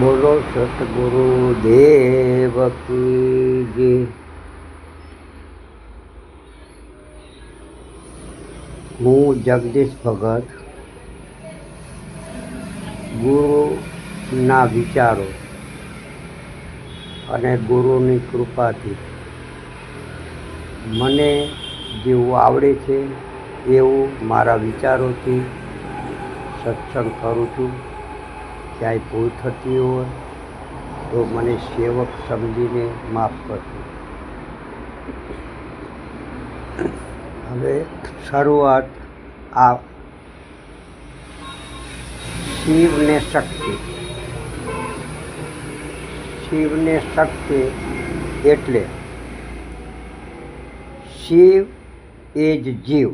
બોલો સતગુરુ દેવ કી હું જગદીશ ભગત. ગુરુના વિચારો અને ગુરુની કૃપાથી. મને જેવું આવડે છે, એવું મારા વિચારોથી સત્સંગ કરું છું. ક્યાંય ભૂલ થતી હોય, તો મને સેવક સમજીને માફ કરજો. હવે શરૂઆત આ શિવને શક્તિ. શિવને શક્તિ એટલે શિવ એ જ જીવ.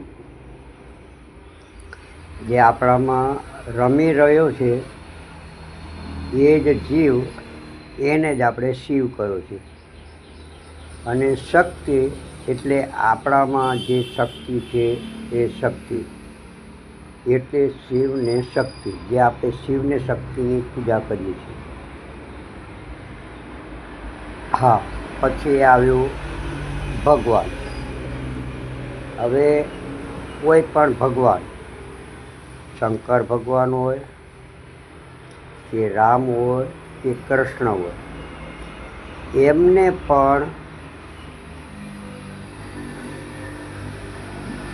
જે આપણામાં રમી રહ્યો છે એ જ જીવ એને જ આપણે શિવ કહ્યો છે. અને શક્તિ એટલે આપણામાં જે શક્તિ છે એ શક્તિ. એટલે શિવને શક્તિ, જે આપણે શિવને શક્તિની પૂજા કરીએ છીએ. હા, પછી આવ્યું ભગવાન. હવે કોઈ પણ ભગવાન, શંકર ભગવાન હોય કે રામ હોય કે કૃષ્ણ હોય એમને પણ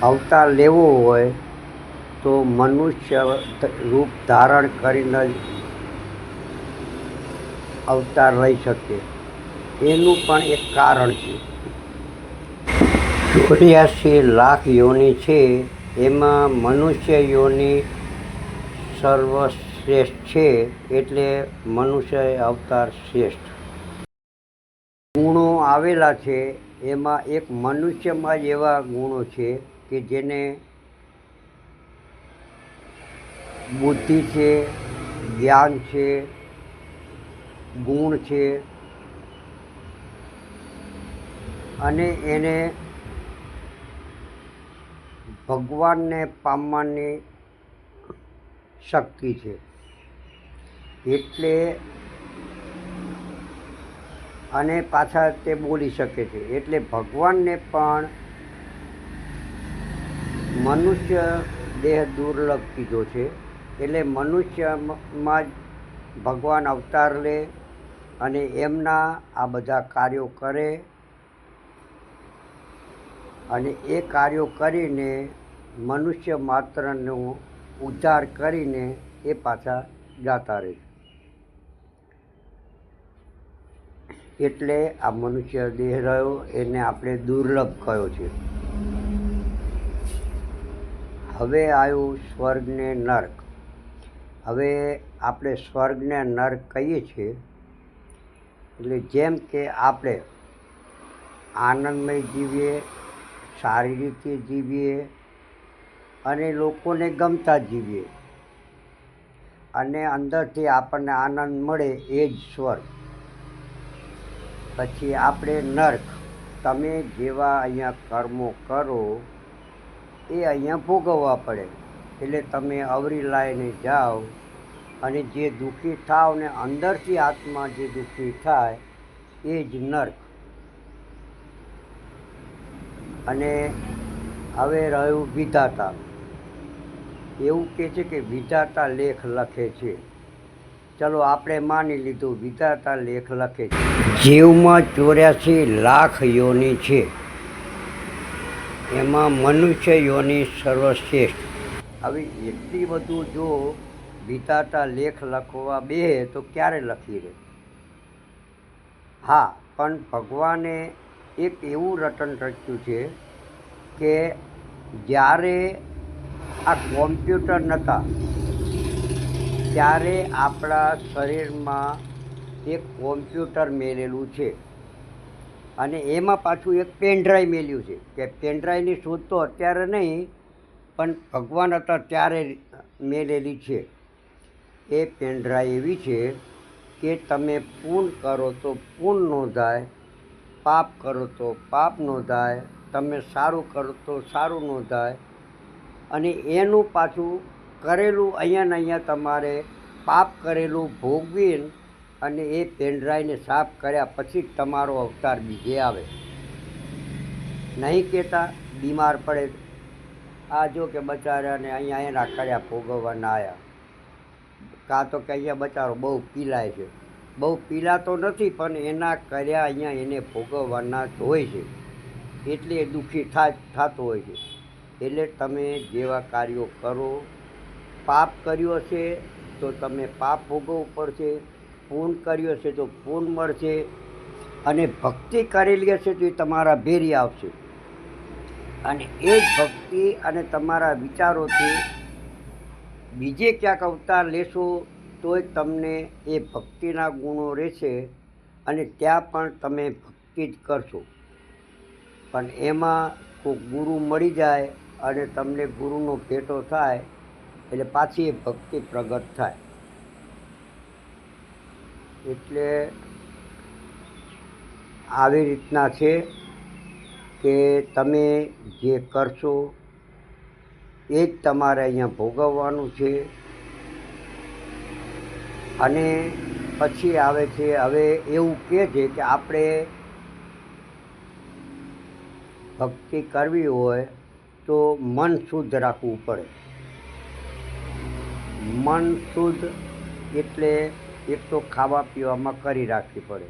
અવતાર લેવો હોય તો મનુષ્ય રૂપ ધારણ કરીને જ અવતાર લઈ શકે. એનું પણ એક કારણ છે. ચોર્યાસી લાખ યોની છે, એમાં મનુષ્ય યોની સર્વશ્રેષ્ઠ છે એટલે મનુષ્ય અવતાર શ્રેષ્ઠ. ગુણો આવેલા છે, એમાં એક મનુષ્યમાં જ એવા ગુણો છે કે જેને બુદ્ધિ છે, જ્ઞાન છે, ગુણ છે અને એને ભગવાનને પામવાની શક્તિ છે. એટલે અને પાછા તે બોલી શકે છે. એટલે ભગવાનને પણ મનુષ્ય દેહ દુર્લભ કીધો છે. એટલે મનુષ્યમાં જ ભગવાન અવતાર લે અને એમના આ બધા કાર્યો કરે અને એ કાર્યો કરીને મનુષ્ય માત્રનો ઉદ્ધાર કરીને એ પાછા જાતા રહે છે. એટલે આ મનુષ્ય દેહ રહ્યો, એને આપણે દુર્લભ કયો છે. હવે આવ્યું સ્વર્ગને નર્ક. હવે આપણે સ્વર્ગને નર્ક કહીએ છીએ, એટલે જેમ કે આપણે આનંદમય જીવીએ, સારી રીતે જીવીએ, અને લોકોને ગમતા જીવીએ, અને અંદરથી આપણને આનંદ મળે એ જ સ્વર્ગ. પછી આપણે નર્ક. તમે જેવા અહીંયા કર્મો કરો, એ અહીંયા ભોગવવા પડે. એટલે તમે અવરી લાઈને જાઓ અને જે દુઃખી થાવ ને અંદરથી આત્મા જે દુઃખી થાય, એ જ નર્ક. અને હવે રહ્યું વિધાતા. એવું કહે છે કે વિધાતા લેખ લખે છે. ચલો આપણે માની લીધું, વિધાતા લેખ લખે છે. જીવમાં ચોર્યાસી લાખ યોની છે. એમાં મનુષ્ય યોની સર્વશ્રેષ્ઠ. હવે એટલી બધું જો વિધાતા લેખ લખવા બે, તો ક્યારે લખી રહે? હા, પણ ભગવાને એક એવું રટન રચ્યું છે કે જ્યારે આ કોમ્પ્યુટર નહોતા ત્યારે આપણા શરીરમાં એક કોમ્પ્યુટર મેલેલું છે અને એમાં પાછું એક પેનડ્રાઈવ મેલ્યું છે, કે પેનડ્રાઈવની શોધ તો અત્યારે નહીં, પણ ભગવાન હતા ત્યારે મેલેલી છે. એ પેનડ્રાઈવ એવી છે કે તમે પૂન કરો તો પૂન નોંધાય પાપ કરો તો પાપ નોંધાય તમે સારું કરો તો સારું નોંધાય અને એનું પાછું કરેલું, અહીંયા ને અહીંયા તમારે પાપ કરેલું ભોગવીને અને એ પેનડ્રાઈને સાફ કર્યા પછી તમારો અવતાર બીજે આવે. નહીં કહેતા, બીમાર પડે. આ જો કે બચારાને અહીંયા એના કર્યા ભોગવવાના આવ્યા કાં તો કે અહીંયા બચારો બહુ પીલાય છે. બહુ પીલાતો નથી, પણ એના કર્યા અહીંયા એને ભોગવવાના જ હોય છે. એટલે એ દુઃખી થા, થતો હોય છે. એટલે તમે જેવા કાર્યો કરો પાપ કર્યો છે, તો તમે પાપ ભોગવવું પડશે, પૂન કર્યો છે તો પૂન મળશે, અને ભક્તિ કરેલી હશે તો એ તમારા ભેરી આવશે. અને એ જ ભક્તિ અને તમારા વિચારોથી બીજે ક્યાંક અવતાર લેશો, તોય તમને એ ભક્તિના ગુણો રહેશે અને ત્યાં પણ તમે ભક્તિ જ કરશો. પણ એમાં કોઈ ગુરુ મળી જાય અને તમને ગુરુનો ભેટો થાય એટલે પાછી એ ભક્તિ પ્રગટ થાય. એટલે આવી રીતના છે કે તમે જે કરશો એ જ તમારે અહીંયા ભોગવવાનું છે. અને પછી આવે છે, હવે એવું કહે છે કે આપણે ભક્તિ કરવી હોય તો મન શુદ્ધ રાખવું પડે. મન શુદ્ધ એટલે એક તો ખાવા પીવામાં કરી રાખવી પડે.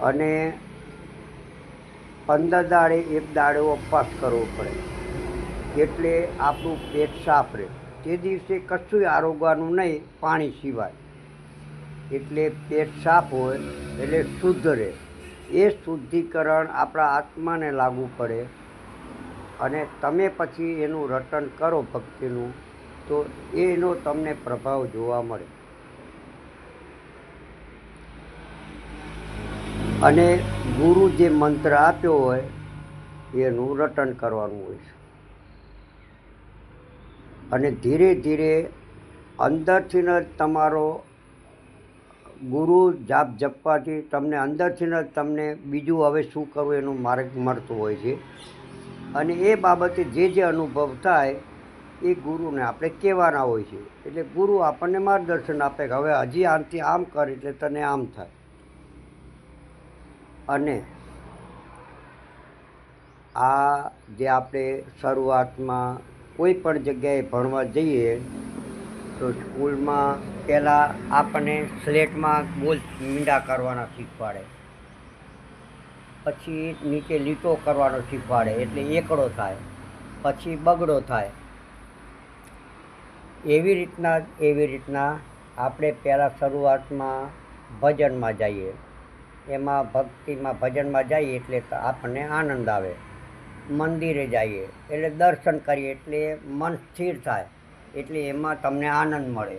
અને પંદર દાડે એક દાડે ઉપવાસ કરવો પડે. એટલે આપણું પેટ સાફ રહે. તે દિવસે કશું આરોગવાનું નહીં, પાણી સિવાય. એટલે પેટ સાફ હોય એટલે શુદ્ધ રહે. એ શુદ્ધિકરણ આપણા આત્માને લાગુ પડે. અને તમે પછી એનું રટન કરો ભક્તિનું, તો એનો તમને પ્રભાવ જોવા મળે. અને ગુરુ જે મંત્ર આપ્યો હોય, એનું રટન કરવાનું હોય છે. અને ધીરે ધીરે અંદરથી જ તમારો ગુરુ જાપ જપવાથી તમને અંદરથી જ તમને બીજું હવે શું કરવું એનું માર્ગ મળતું હોય છે. અને એ બાબતે જે જે અનુભવ થાય, એ ગુરુને આપણે કહેવાના હોય છે. એટલે ગુરુ આપણને માર્ગદર્શન આપે કે હવે હજી આમથી આમ કર એટલે તને આમ થાય. અને આ જે આપણે શરૂઆતમાં કોઈ પણ જગ્યાએ ભણવા જઈએ, તો સ્કૂલમાં પહેલાં આપણને સ્લેટમાં ગોલ મીંડા કરવાના શીખવાડે. પછી નીચે લીટો કરવાનો શીખવાડે, એટલે એકડો થાય, પછી બગડો થાય. એવી રીતના એવી રીતના આપણે પહેલાં શરૂઆતમાં ભજનમાં જઈએ. એમાં ભક્તિમાં ભજનમાં જઈએ એટલે આપણને આનંદ આવે. મંદિરે જઈએ, એટલે દર્શન કરીએ, એટલે મન સ્થિર થાય, એટલે એમાં તમને આનંદ મળે.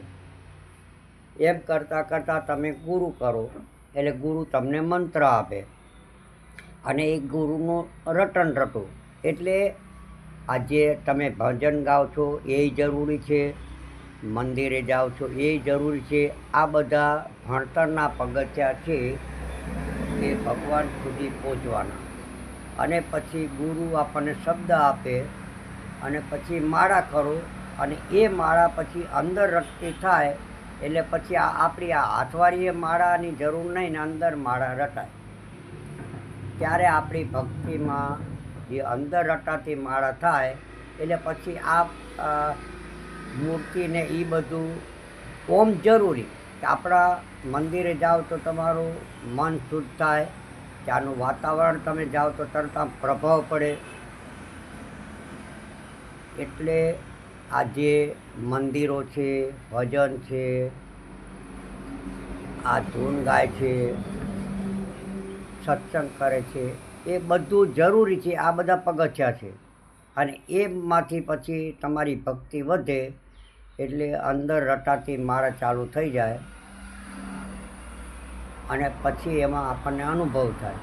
એમ કરતાં કરતાં તમે ગુરુ કરો, એટલે ગુરુ તમને મંત્ર આપે. અને એ ગુરુનું રટન રટો. એટલે આજે તમે ભજન ગાઓ છો, એ જરૂરી છે. મંદિરે જાઓ છો, એ જરૂરી છે. આ બધા ભણતરના પગથિયા છે એ ભગવાન સુધી પહોંચવાના. અને પછી ગુરુ આપણને શબ્દ આપે અને પછી માળા કરો અને એ માળા પછી અંદર રટતી થાય. એટલે પછી આ આપણી આ હાથવાળીએ માળાની જરૂર નહીં ને અંદર માળા રટાય. ત્યારે આપણી ભક્તિમાં જે અંદર રટાતી માળા થાય, એટલે પછી આ મૂર્તિને એ બધું ઓમ જરૂરી કે આપણા મંદિરે જાઓ તો તમારું મન શુદ્ધ થાય, ત્યાંનું વાતાવરણ તમે જાઓ તો તરત પ્રભાવ પડે. એટલે આ જે મંદિરો છે, ભજન છે, આ ધૂન ગાય છે સત્સંગ કરે છે, એ બધું જરૂરી છે, આ બધા પગથિયા છે. અને એમાંથી પછી તમારી ભક્તિ વધે એટલે અંદર રટાતી મારા ચાલુ થઈ જાય અને પછી એમાં આપણને અનુભવ થાય.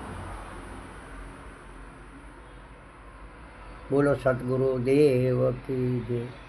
બોલો સદગુરુ દેવ કી જય.